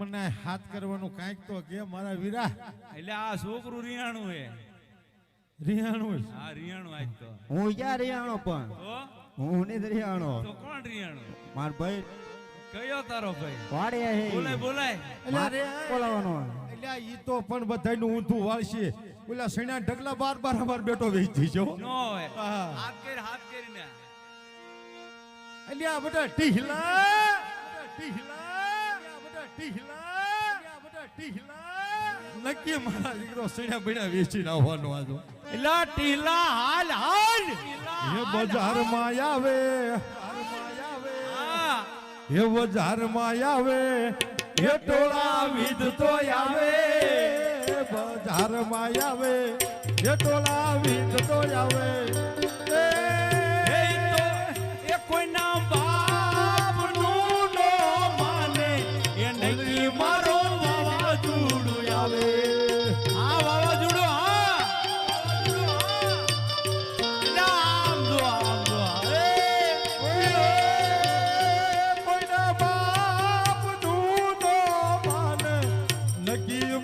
મને- હાથ કરવાનું કાંઈક તો કે મારા વીરા. એટલે આ છોકરું રિયાણું હે. રિહાણું હા રિયાણું આજ તો. હું ક્યાં રિયાણો પણ? હું? નહીં રિયાણો. તો કોણ રિયાણું? માર ભાઈ કયો તારો ભાઈ? વાડે હે. બોલાય બોલાય એટલે બોલાવાનો એટલે ઈ તો પણ બધાયનું ઊંધું વાળશે. ઓલા સૈના ઢગલા બાર બાર અમાર બેટો વેચી જો નો હોય. હાથ કરી હાથ કરીને. આ બધા ટીહલા નક્કી મારા દીકરો સૈના બૈના વેચીને આવવાનો આજો. એલા ટીલા હાલ હાલ. એ બજારમાં આવે બજારમાં આવે. હા. એ બજારમાં આવે. એ ટોળા વિધ તો આવે બજારમાં આવે. એ ટોળા વિધ તો આવે. એ એ તો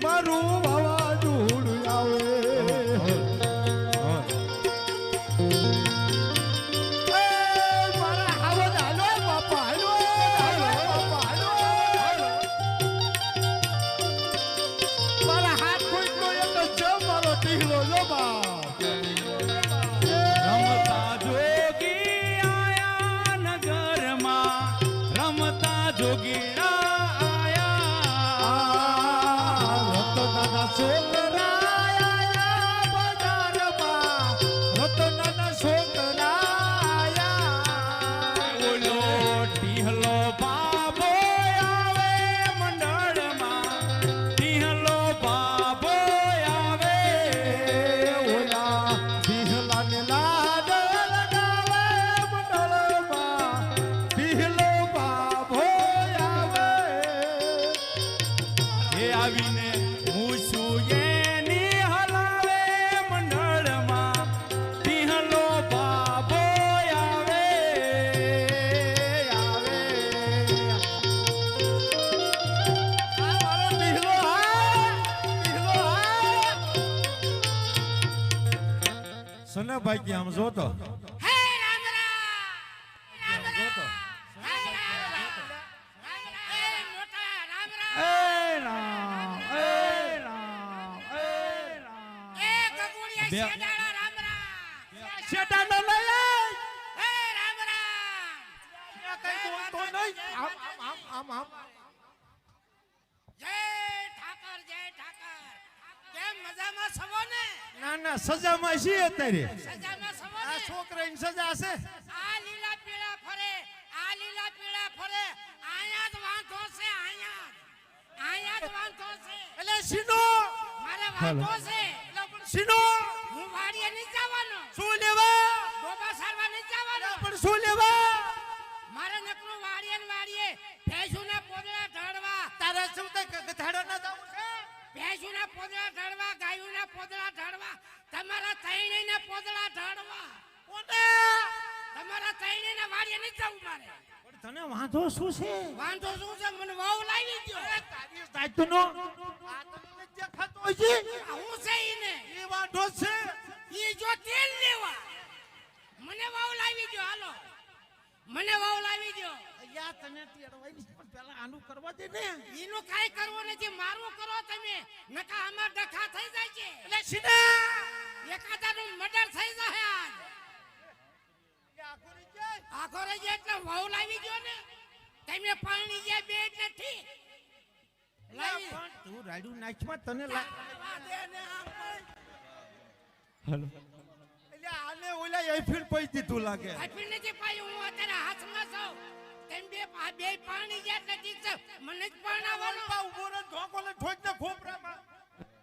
મારું સવો ને ના ના સજામાં છીએ અત્યારે. છોકરાની સજા છે આ લીલા પીળા ફરે આ લીલા પીળા ફરે આયા જ વાંધો છે આયા આયા જ વાંધો છે. એટલે સીનો મારે વાંધો છે. એટલે પણ સીનો હું વાડીએ નહીં જવાનો. શું લેવા? ડોબા સારવા નહીં જવાનો. પણ શું લેવા? મારે નકરું વાડીએ ને વાડીએ ભેંસુના પોદળા ઢાળવા. તારે શું તે ઢાળો ના જાવું છે? ભેંસુના પોદળા ઢાળવા ગાયુના પોદળા ઢાળવા તમારા તૈણીના પોદળા ઢળવા. તમારા તૈણીના વાડીએ નહીં જવું મારે. પણ તને વાંધો શું છે? વાંધો શું છે? મને વાવ લાવી તારી આ આ હું છે ઈને. એ વાંધો છે. એ જો તેલ લેવા. મને વાવ લાવી દ્યો હાલો. મને વાવ લાવી દ્યો. યા તને તેડવાની છે, પણ પેલા આનું કરવા દે ને. ઈનું કાઈ કરવું નથી મારું કરો તમે. નકા અમાર ડખા થઈ જાય છે. એટલે એકાદાનું મર્ડર થઈ જાય જાય જે એટલે વહુ લાવી ગયો ને. તમે પાણી જે બે નથી લાવી. તું રાડું નાચમાં તને. હેલો. એટલે આને ઓલા એફિલ પઈ દીધું લાગે. આપી નથી પાઈ હું અત્યારે હાથમાં છું. તેમ બે આ બે પાણી જે નથી છે. મને જ પરણાવવાનો પા ઊભો રહે ધોકો લે ઠોક ને ખોપરામાં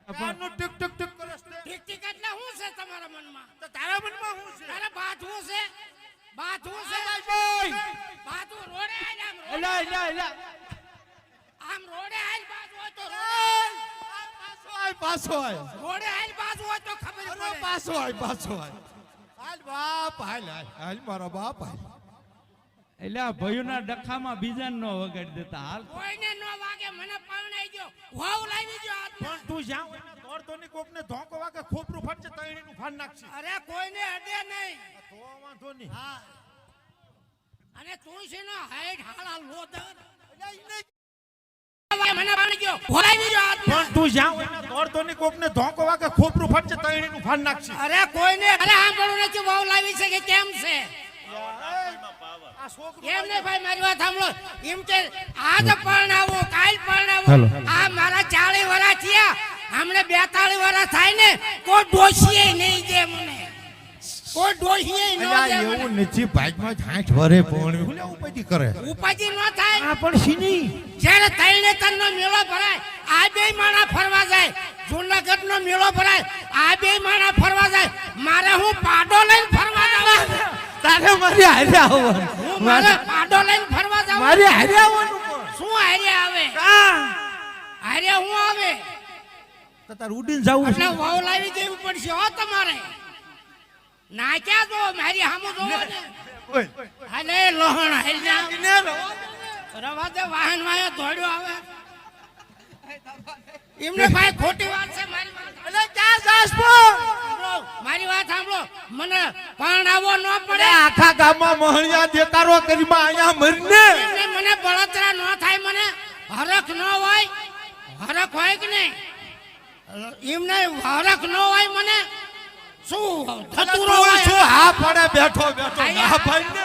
આનું ટીક ટીક ટીક કરે છે ઠીક ઠીક એટલે શું છે તમારા મનમાં? તો તારા મનમાં શું છે? હાલ બાથ શું છે? બાથવું છે. ભાઈ. બાથવું રોડે હાલ આમ રોડે. એલા એલા એલા આમ રોડે હાલ બાથવું હોય તો રોડે. પાછો આય પાછો આય. રોડે હાલ બાથવું હોય તો ખબર પડે. પાછો આય પાછો આય. હાલ બાપ હાલ હાલ મારો બાપ હાલ. એટલે આ ભયુના ડખામાં બીજા નો વગાડી દેતા. હાલ. કોઈને નો વાગે મને પરણાઈ ગયો વાવ લાવી ગયો. પણ તું જ્યાં હોય ને દોડતો ની કોકને ધોકો વાગે ખોપરું ફાટશે તૈણીનું ફાડ નાખશે. અરે કોઈને અડે નહીં. તો વાંધો નહીં હા. અને તુલસીનો હાઈટ હાળા લોદર મને ગયો. પણ તું જ્યાં હોય ને દોડતો ની કોકને ધોકો વાગે ખોપરું ફાટશે તૈણીનું ફાડ નાખશે. અરે કોઈને અરે સાંભળવું નથી વાવ લાવી છે કે કેમ છે? આ છોકરું એમ ને ભાઈ મારી વાત સાંભળો. એમ કે આજ પરણાવું કાલ પરણાવું. આ મારા ચાળી વરા થયા. હમણે બેતાળી વર્ષ થાય ને કોઈ ડોસીએ નહીં દે મને. કોઈ ડોસીએ ન દે એવું નથી ભાગમાં વરે પણ. કરે? ઉપાધિ ન થાય. પણ સીની જ્યારે તૈણે તનનો મેળો ભરાય આ બે માણા ફરવા જાય. જુનાગઢ નો મેળો ભરાય આ બે માણા ફરવા જાય. મારે હું પાડો લઈને ફરવા જવાનું તારે મારી હારે આવવાનું. હું મારે પાડો લઈને ફરવા જવાનું મારી હારે આવવાનું શું હારે આવે? હારે હું આવે? તો તાર ઉડીને જવું એટલે વાવ લાવી દેવું પડશે હો તમારે. નાખ્યા તો મારી સામું જોવો ને અલે લોહણ હેલ. જા રવા દે વાહન વાયા દોડ્યો આવે. એમને ભાઈ ખોટી વાત છે મારી એટલે ક્યાં જાસ મારી વાત સાંભળો. મને પરણાવો ન પડે. આખા ગામમાં મોહણિયા દેતારો કરીમાં અહીંયા મરને. મને બળતરા ન થાય મને હરખ ન હોય. હરખ હોય કે નહીં? એમને હરખ ન હોય મને શું થતું તું હોય શું હા પડે બેઠો બેઠો. ના. પાડીને.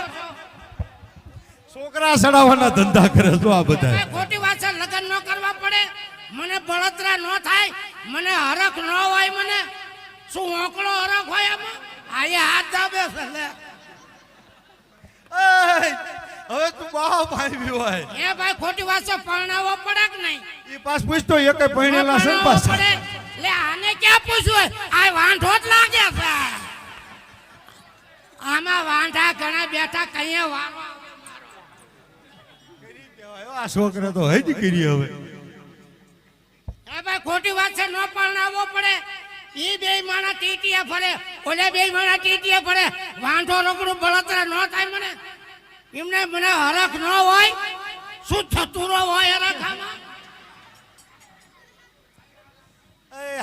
છોકરા સડાવવાના ધંધા કરે છો આ બધા ખોટી વાત છે લગ્ન ન કરવા પડે. મને બળતરા ન થાય મને હરખ ન હોય મને. શું ઓકળો હરખ હોય આમાં? આયે હાથ દાબે છે લે. હવે તું બહુ ભાઈ હોય. એ ભાઈ ખોટી વાત છે પરણાવવો પડે કે નહીં? એ પાસ પૂછતો એકે પરણેલા છે ને પડે. લે આને ક્યાં પૂછવું? આ વાંઢો જ લાગે છે. આમાં વાંઢા ઘણા બેઠા કઈએ વારો આ છોકરા તો હજ કરી હવે. એ ભાઈ ખોટી વાત છે ન આવો પડે. ઈ બે માણા ટીટીએ ફરે ઓલે બે માણા ટીટીએ ફરે. વાંઢો રોકડું બળતરા ન થાય મને. એમને મને હરખ ન હોય શું થતું હોય હરખ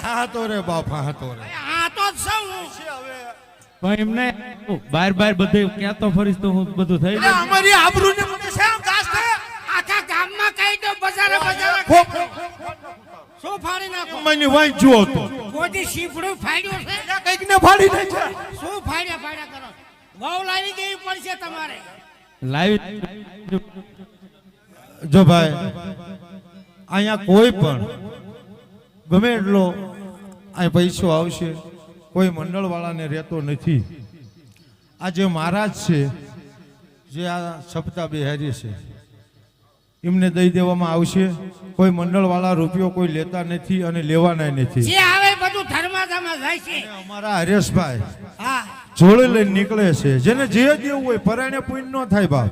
આમાં એ હા તો રે બાપ હા રે. એ આ તો જ છું હું પણ એમને બાર બાર બધે ક્યાં તો ફરીશ તો હું બધું થઈ જાય. અમારી આબરૂ ને મને છે આખા ગામમાં કહી દો બજારે બજારે શું ફાડી નાખો? મને વાંચ્યો હતો કોઈ શીફડું ફાડ્યું છે? કંઈક ને ફાડી છે. શું ફાડ્યા ફાડ્યા કરો? બહુ લાવી દેવી પડશે તમારે. લાવી જો ભાઈ અહીંયા કોઈ પણ ગમે એટલો અહીં પૈસો આવશે. કોઈ મંડળવાળાને રહેતો નથી. આ જે મહારાજ છે જે આ સપ્તાહ બિહારી છે એમને દઈ દેવામાં આવશે. કોઈ મંડળવાળા રૂપિયો કોઈ લેતા નથી અને લેવાના નથી. જે આવે બધું ધર્માધામાં જાય છે. અમારા હરેશભાઈ હા. જોડે લઈને નીકળે છે. જેને જે દેવું હોય પરાયણે પૂન ન થાય બાપ.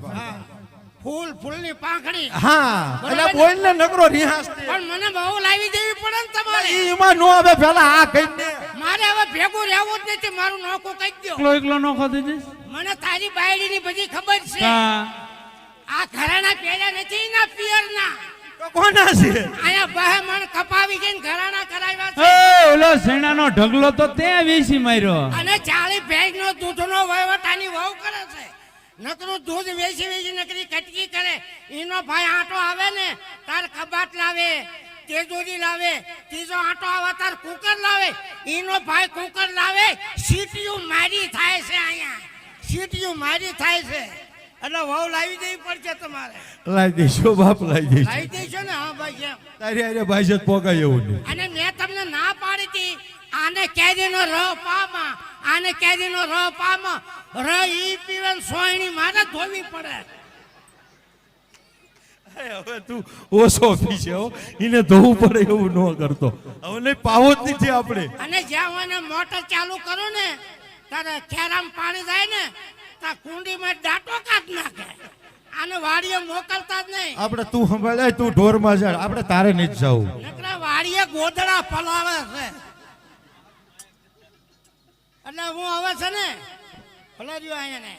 ફૂલ ફૂલની પાંખડી. હા એટલે બોલને નકરો રિહાસ પણ મને બહુ લાવી દેવી પડે ને તમારે. ઈ એમાં નો આવે પેલા આ કહી દે. મારે હવે ભેગું રહેવું જ નથી મારું નોખું કહી દો એકલો એકલો નો ખાધી જઈશ? મને તારી બાયડીની બધી ખબર છે. આ ઘરાના પેલા નથી ના પિયરના. ના કોના છે? આયા બહે મણ કપાવી જઈને ઘરાણા કરાવ્યા એ છે ઓલો સેણાનો ઢગલો તો તે વેસી માર્યો. અને ચાલી ભેગનો નો દૂધ નો વહીવટ આની વહુ કરે છે. નકરું દૂધ વેચી વેચી નકરી કટકી કરે. એનો ભાઈ આંટો આવે ને તાર કબાટ લાવે તેજોરી લાવે ત્રીજો આંટો આવે તાર કુકર લાવે. એનો ભાઈ કુકર લાવે સીટીયું મારી થાય છે અહીંયા. સીટીયું મારી થાય છે. એટલે વહુ લાવી દેવી પડશે તમારે. લાવી દઈશું બાપ લાવી દઈશું લાવી દઈશું ને હા ભાઈ તારી આરે ભાઈ જ પોગાય એવું અને મેં તમને ના પાડી હતી. આને કેદીનો ર પામાં આને કેદીનો ર પામાં. ર ઈ પીવન સોયણી મારે ધોવી પડે. હવે તું ઓછો પી છે એને ધોવું પડે એવું ન કરતો. હવે નહીં પાવો જ નથી આપણે. અને જ્યાં મોટર ચાલુ કરો ને ત્યારે ખેરામ પાણી જાય ને ત્યાં કુંડીમાં દાંટો કાપ નાખે. આને વાડીએ મોકલતા જ નહીં. આપણે તું સંભાળે તું ઢોરમાં જા આપણે તારે નહીં જવું. નકરા વાડીએ ગોદડા પલાળે છે. એટલે હું હવે છે ને પલાર્યું અહીંયા ને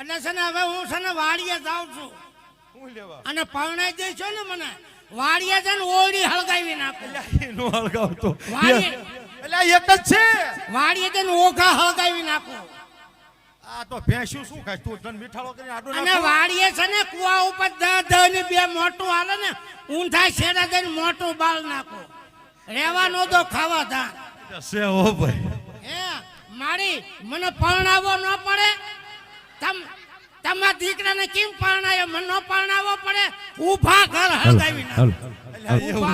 એટલે છે ને હવે હું છે ને વાડીએ જાઉં છું. અને પરણાઈ દઈશો ને મને વાડીએ છે ને ઓળી હળગાવી નાખું. હળગાવતો એટલે એક જ છે. વાડીએ છે ને ઓઘા હળગાવી નાખું. આ તો ભેંસ્યું શું ખાય? તું તન મીઠાળો કરીને આડો અને વાડીએ છે ને કુવા ઉપર દહની બે મોટું હાલે ને ઊંધા છેડા દઈને મોટું બાળ નાખું. રેવાનો તો ખાવા ધાન. છે ઓ ભાઈ. મારી મને પરણાવો ન પડે? તમ તમારા દીકરાને કેમ પરણાયો? મને ન પરણાવો પડે? ઊભા ઘર હળગાવી નાખો. એવું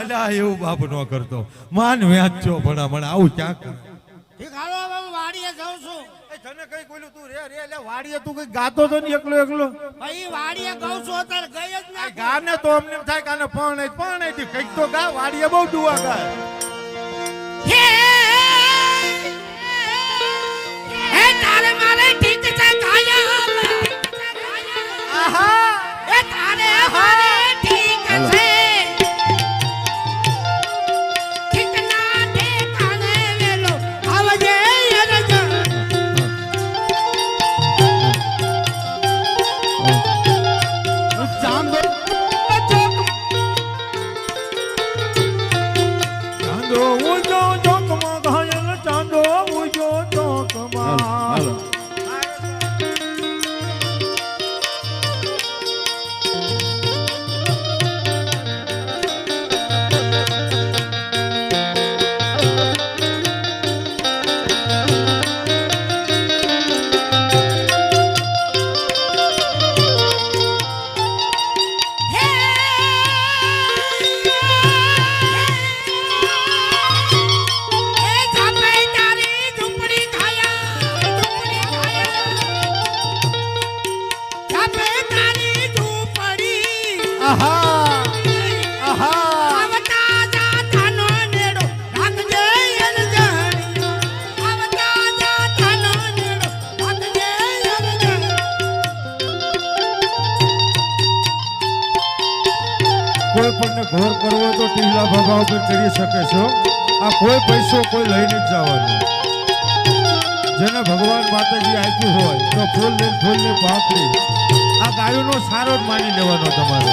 એટલે આ એવું બાપ ન કરતો. માન વ્યાચો ભણા મને આવું ક્યાં કરે? ઠીક હાલો હવે હું વાડીએ જાઉં છું. એ તને કઈ બોલ્યું તું રે રે એટલે વાડીએ તું કઈ ગાતો તો ને એકલો એકલો? ભાઈ વાડીએ ગઉં છું અત્યારે ગઈ જ ના ગાને તો અમને થાય કાને પણ થી કંઈક તો ગા વાડીએ બહુ દુવા ગાય હે હે જેને ભગવાન માતાજી આપ્યું હોય, તો ફૂલ ને ફૂલ ને પાકડી આ ગાયોનો સારો જ માની લેવાનો તમારે.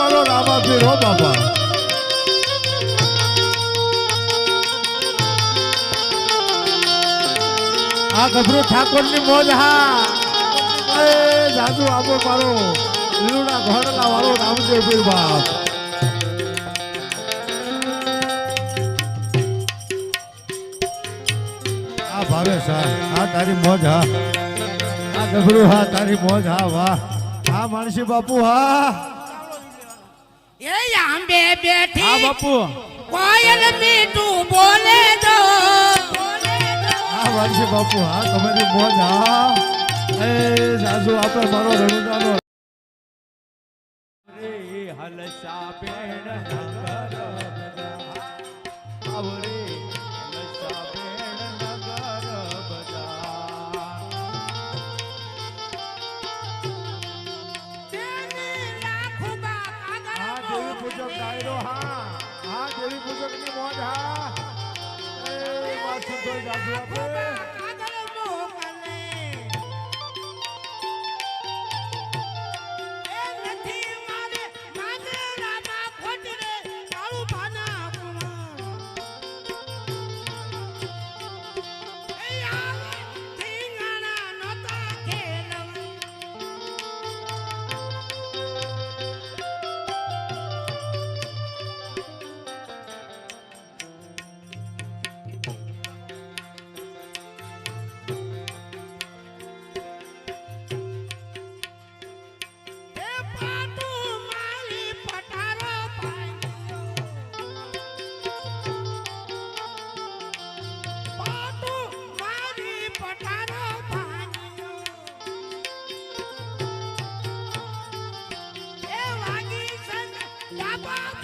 મારો રામા પીર હો બાબા આ ગભરો ઠાકોરની મોજ હા. જાજુ આપો મારો લીલુડા ઘોડલા વાળો રામદેવ બાપ. આ ભાવે સા. આ તારી મોજ હા. આ ગભરું હા, તારી મોજ હા, વાહ. હા માણસી બાપુ હા. હા બેઠી. બાપુ. કોયલ મીઠું બોલે દો હા બાપુ હા તમારી મોજ હા. એ સાસુ આપણે મારો રણુદાનો. રે હલસા બેણ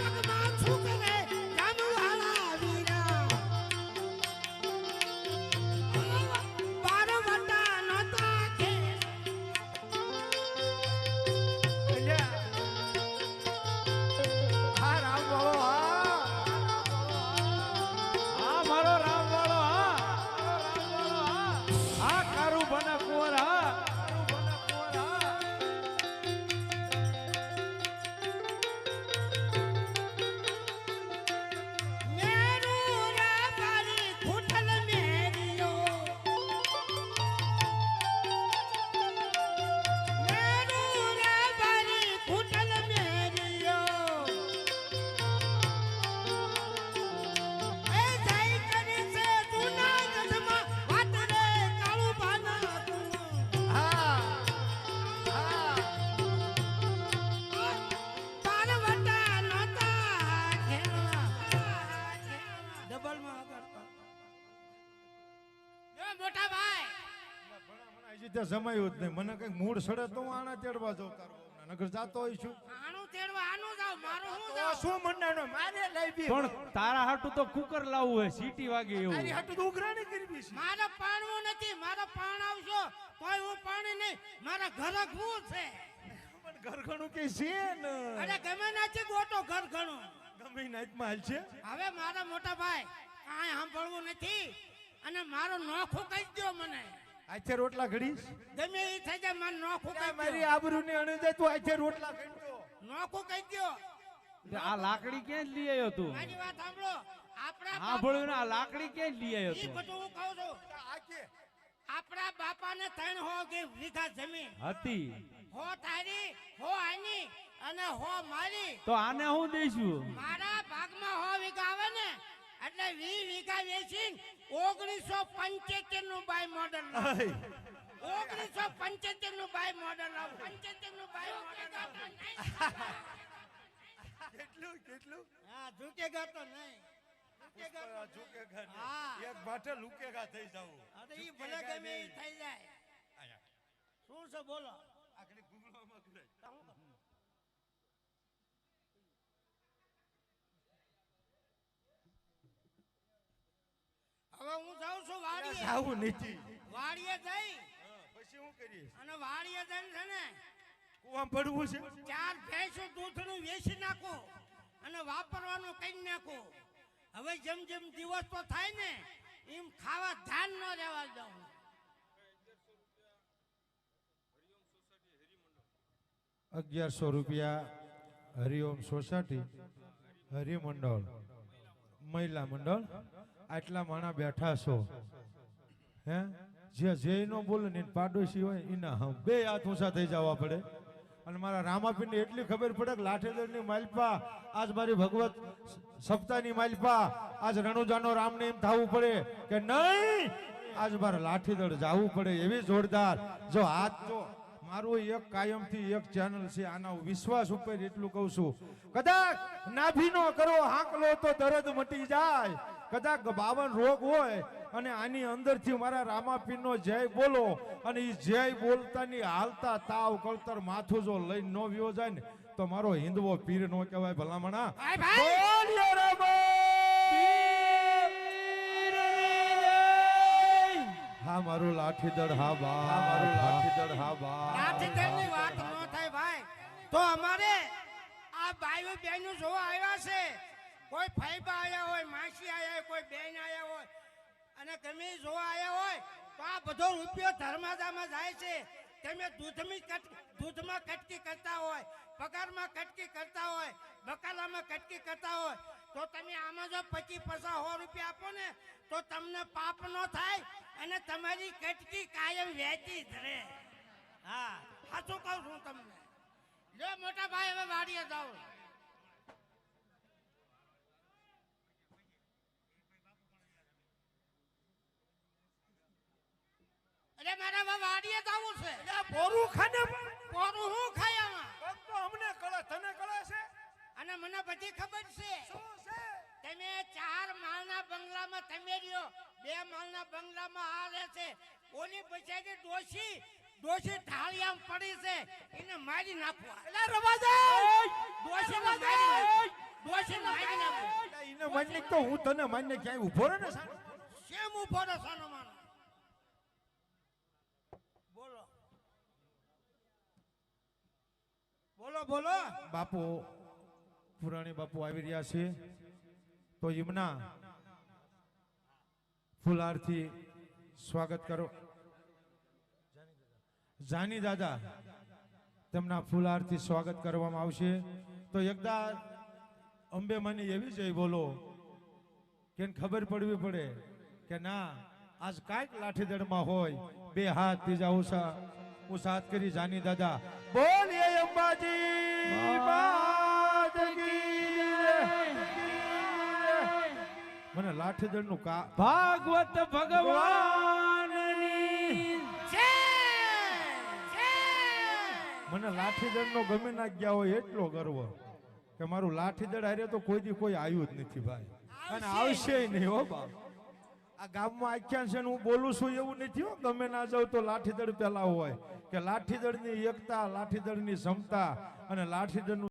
妈个妈，出个来！જમાયું જ નહીં. મને કંઈક મૂળ સડે તો હું આણા તેડવા જાઉં તારો નગર જાતો હોય છું આનું તેડવા આનું જાવ મારું હું જાવ શું મંડાણો મારે પણ તારા હાટુ તો કુકર લાવવું હોય સીટી વાગે તારી હાટુ તો ઉઘરાણી કરવી છે મારે પાણવું નથી મારા પાણ આવશો તોય હું પાણી નહીં. મારા ઘર ઘવું છે. પણ ઘરઘણું કે છે ને? અરે ગમે નાથી ગોટો ઘર ઘણું. ગમે નાઈટમાં હાલ છે. હવે મારા મોટા ભાઈ કાંઈ સાંભળવું નથી. અને મારો નોખું કહી દો મને. આથે રોટલા ઘડીશ? ગમે એ થઈ જાય મને નોખું કઈ મારી આબરૂ ને અણી જાય તું આજે રોટલા ખાઈ નોખું કઈ ગયો આ લાકડી ક્યાં લઈ આવ્યો તું? મારી વાત સાંભળો. આપણા સાંભળ્યું ને આ લાકડી ક્યાં લઈ આવ્યો તું? બધું હું કહું છું. આકે આપણા બાપાને ત્રણ હો કે વીઘા જમીન. હતી. હો તારી હો આની અને હો મારી. તો આને હું દઈશું? મારા ભાગમાં હો વીઘા આવે ને એટલે વી વીઘા વેચી ઓગણીસો પંચોતેરનું બાય મોડલ ઓગણીસો પંચોતેરનું બાય મોડલ પંચોતેરનું બાય મોડલ કેટલું કેટલું? હા ઝૂકેગા તો નહીં. એક લુકેગા થઈ જાવું હા તો ઈ ભલે ગમે થઈ જાય. શું છે બોલો? હવે હું જાઉં છું વાડીએ. જાવું નથી વાડીએ જઈ. પછી હું કરીશ? અને વાડીએ જઈને છે ને કુવા પડવું છે? ચાર ભેંસો દૂધનું વેચી નાખો અને વાપરવાનું કઈ નાખો. હવે જેમ જેમ દિવસ તો થાય ને એમ ખાવા ધાન ન રહેવા દઉં. અગિયારસો રૂપિયા હરિઓમ સોસાયટી હરિમંડળ મહિલા મંડળ આટલા માણા બેઠા છો. હે? જે જે નો બોલે ને પાડોશી હોય, એના હમ. બે હાથ ઊંચા થઈ જવા પડે. અને મારા રામાપીરને એટલી ખબર પડે કે લાઠેદરની માલપા, આજ મારી ભગવત સપ્તાહની માલપા, આજ રણુજાનો રામને એમ થવું પડે કે નહીં, આજ મારે લાઠીદળ જવું પડે એવી જોરદાર. જો હાથ જો, મારું એક કાયમથી એક ચેનલ છે, આના વિશ્વાસ ઉપર એટલું કહું છું. કદાચ નાભીનો કરો હાંકલો તો દરદ મટી જાય. કદાચ બાવન રોગ હોય અને આની અંદરથી મારા રામાપીરનો જય બોલો અને એ જય બોલતાની હાલતા તાવ કળતર માથું જો લઈને ન વ્યો જાય ને તો મારો હિન્દવો પીર નો કહેવાય ભલામણા! હા મારું લાઠીદળ હા બા. મારું લાઠીદળ હા બા. ની વાત ન થાય ભાઈ. તો અમારે આ ભાઈઓ બહેનો જોવા આવ્યા છે. કોઈ ફાઈબા આવ્યા હોય, માસી આવ્યા હોય, કોઈ બેન આવ્યા હોય, અને તમે જોવા આવ્યા હોય, તો આ બધો રૂપિયો ધર્માદામાં જાય છે. તમે દૂધની દૂધમાં કટકી કરતા હોય, પગારમાં કટકી કરતા હોય, બકાલામાં કટકી કરતા હોય, તો તમે આમાં જો પચીસ પચાસ સો રૂપિયા આપો ને, તો તમને પાપ ન થાય અને તમારી કટકી કાયમ વહેતી જ રહે. હા, સાચું કહું છું તમને. જો મોટા ભાઈ, હવે વાડીએ જાઓ. અરે મારા વાડીએ જવું છે. એટલે પોરું ખાને પોરું હું ખાય આમાં? તો અમને કળે તને કળે છે? અને મને બધી ખબર છે. શું છે? તમે ચાર માળના બંગલામાં તમે રહ્યો બે માળના બંગલામાં આ રહે છે. ઓલી પછાડી ડોશી ડોશી ઢાળિયામ પડી છે. એને મારી નાખો એટલે રવાજા ડોશીને મારી નાખો. મારી નાખો. એને ઈને તો હું તને માન્ય ક્યાંય ઊભો રહે ને સાહેબ. શેમ ઊભો રહો સોનો માનો બોલો બોલો બોલો. બાપુ, પુરાણી બાપુ આવી રહ્યા છે. તો એમના ફુલારથી સ્વાગત કરો. જાની દાદા, તેમના ફુલારથી સ્વાગત કરવામાં આવશે. તો એકદા અંબે મને એવી જઈ બોલો કે ખબર પડવી પડે કે ના, આજ કાંઈક લાઠીદળમાં હોય. બે હાથ ત્રીજા ઉષા ઉષા કરી, જાની દાદા. બોલીએ અંબાજી મને લાઠીદળનું કા ભાગવત ભગવાનની છે છે મને લાઠીદળ નો ગમે ના ગયા હોય એટલો ગર્વ કે મારું લાઠીદળ હારે તો કોઈ દી કોઈ આવ્યું જ નથી ભાઈ. અને આવશે નહીં હો બાપ. આ ગામમાં આખ્યાન છે હું બોલું છું એવું નથી હો, ગમે ના જાઉં તો લાઠીદળ પેલા હોય. કે લાઠીદળની એકતા, લાઠીદળની ક્ષમતા અને લાઠીદળનું